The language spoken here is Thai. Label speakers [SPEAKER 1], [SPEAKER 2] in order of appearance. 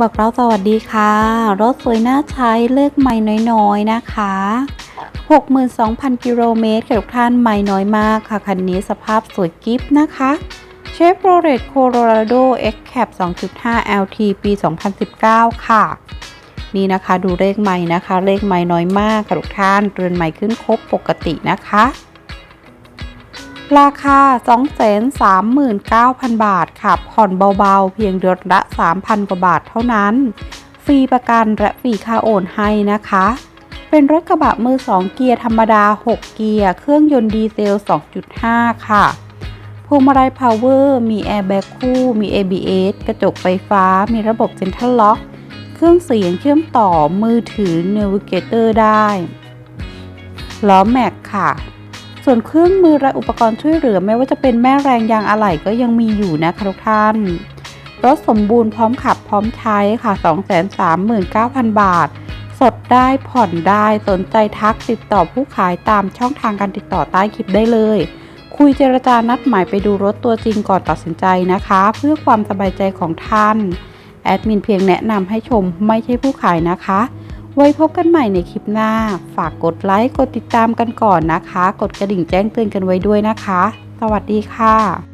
[SPEAKER 1] บอกเราสวัสดีค่ะ รถสวยน่าใช้เลือกใหม่น้อยๆนะคะ 62,000 กิโลเมตรกับท่านใหม่น้อยมากค่ะ คันนี้สภาพสวยกิฟนะคะเชฟโรเลตโคโลราโด X Cap 2.5 LT ปี 2019 ค่ะ นี่นะคะดูเลขใหม่นะคะ เลขใหม่น้อยมากค่ะทุกท่านเรือนใหม่ขึ้นครบปกตินะคะ ราคา 239,000 บาทค่ะ ผ่อนเบาๆ เพียงเดือนละ 3,000 กว่าบาทเท่านั้น ฟรีประกันและฟรีค่าโอนให้นะคะ เป็นรถกระบะมือ 2 เกียร์ธรรมดา 6 เกียร์ เครื่องยนต์ดีเซล 2.5 ค่ะพวงมาลัยพาวเวอร์ มีแอร์แบ็กคู่ มี ABS กระจกไฟฟ้า มีระบบเซ็นทรัลล็อก เครื่องเสียงเชื่อมต่อมือถือ Navigator ได้ ล้อแม็กค่ะ ส่วนเครื่องมือและอุปกรณ์ช่วยเหลือไม่ว่าจะเป็นแม่แรงยางอะไหล่ก็ยังมีอยู่นะคะทุกท่าน รถสมบูรณ์พร้อมขับพร้อมใช้ค่ะ 239,000 บาท สดได้ผ่อนได้สนใจทักติดต่อผู้ขายตามช่องทางการติดต่อใต้คลิปได้เลย คุยเจรจานัดหมายไปดูรถตัวจริงก่อนตัดสินใจนะคะ เพื่อความสบายใจของท่าน แอดมินเพียงแนะนำให้ชมไม่ใช่ผู้ขายนะคะ ไว้พบกันใหม่ในคลิปหน้า ฝากกดไลค์ กดติดตามกันก่อนนะคะ กดกระดิ่งแจ้งเตือนกันไว้ด้วยนะคะ สวัสดีค่ะ